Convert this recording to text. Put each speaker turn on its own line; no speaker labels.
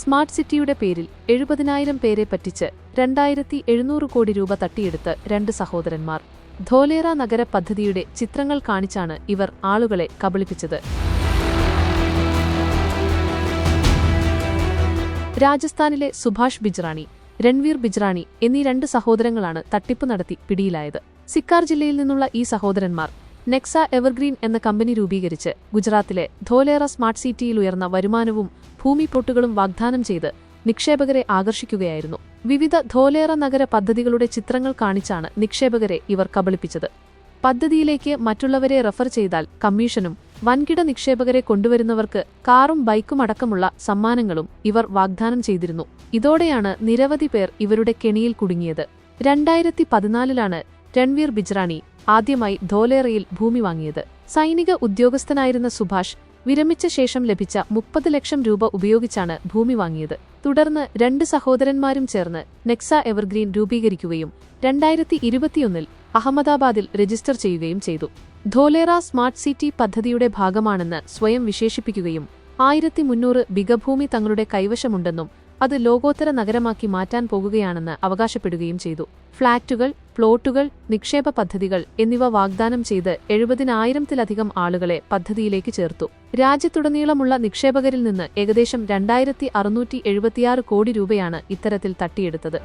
Smart സിറ്റിയുടെ പേരിൽ എഴുപതിനായിരം പേരെ പറ്റിച്ച് രണ്ടായിരത്തി എഴുന്നൂറ് കോടി രൂപ തട്ടിയെടുത്ത് രണ്ട് സഹോദരന്മാർ. ധോലേറ നഗര പദ്ധതിയുടെ ചിത്രങ്ങൾ കാണിച്ചാണ് ഇവർ ആളുകളെ കബളിപ്പിച്ചത്. രാജസ്ഥാനിലെ സുഭാഷ് ബിജ്റാണി രൺവീർ ബിജ്റാണി എന്നീ രണ്ട് സഹോദരങ്ങളാണ് തട്ടിപ്പ് നടത്തി പിടിയിലായത്. സിക്കാർ ജില്ലയിൽ നിന്നുള്ള ഈ സഹോദരന്മാർ നെക്സ എവർഗ്രീൻ എന്ന കമ്പനി രൂപീകരിച്ച് ഗുജറാത്തിലെ ധോലേറ സ്മാർട്ട് സിറ്റിയിൽ ഉയർന്ന വരുമാനവും ഭൂമി പൊട്ടുകളും വാഗ്ദാനം ചെയ്ത് നിക്ഷേപകരെ ആകർഷിക്കുകയായിരുന്നു. വിവിധ ധോലേറ നഗര പദ്ധതികളുടെ ചിത്രങ്ങൾ കാണിച്ചാണ് നിക്ഷേപകരെ ഇവർ കബളിപ്പിച്ചത്. പദ്ധതിയിലേക്ക് മറ്റുള്ളവരെ റഫർ ചെയ്താൽ കമ്മീഷനും വൻകിട നിക്ഷേപകരെ കൊണ്ടുവരുന്നവർക്ക് കാറും ബൈക്കും അടക്കമുള്ള സമ്മാനങ്ങളും ഇവർ വാഗ്ദാനം ചെയ്തിരുന്നു. ഇതോടെയാണ് നിരവധി പേർ ഇവരുടെ കെണിയിൽ കുടുങ്ങിയത്. രണ്ടായിരത്തി പതിനാലിലാണ് രൺവീർ ബിജ്റാണി ആദ്യമായി ധോലേറയിൽ ഭൂമി വാങ്ങിയത്. സൈനിക ഉദ്യോഗസ്ഥനായിരുന്ന സുഭാഷ് വിരമിച്ച ശേഷം ലഭിച്ച മുപ്പത് ലക്ഷം രൂപ ഉപയോഗിച്ചാണ് ഭൂമി വാങ്ങിയത്. തുടർന്ന് രണ്ട് സഹോദരന്മാരും ചേർന്ന് നെക്സ എവർഗ്രീൻ രൂപീകരിക്കുകയും രണ്ടായിരത്തി ഇരുപത്തിയൊന്നിൽ അഹമ്മദാബാദിൽ രജിസ്റ്റർ ചെയ്യുകയും ചെയ്തു. ധോലേറ സ്മാർട്ട് സിറ്റി പദ്ധതിയുടെ ഭാഗമാണെന്ന് സ്വയം വിശേഷിപ്പിക്കുകയും ആയിരത്തി മുന്നൂറ് ബിഗഭൂമി തങ്ങളുടെ കൈവശമുണ്ടെന്നും അത് ലോകോത്തര നഗരമാക്കി മാറ്റാൻ പോകുകയാണെന്ന് അവകാശപ്പെടുകയും ചെയ്തു. ഫ്ളാറ്റുകൾ പ്ലോട്ടുകൾ നിക്ഷേപ പദ്ധതികൾ എന്നിവ വാഗ്ദാനം ചെയ്ത് എഴുപതിനായിരത്തിലധികം ആളുകളെ പദ്ധതിയിലേക്ക് ചേർത്തു. രാജ്യത്തുടനീളമുള്ള നിക്ഷേപകരിൽ നിന്ന് ഏകദേശം രണ്ടായിരത്തി കോടി രൂപയാണ് ഇത്തരത്തിൽ തട്ടിയെടുത്തത്.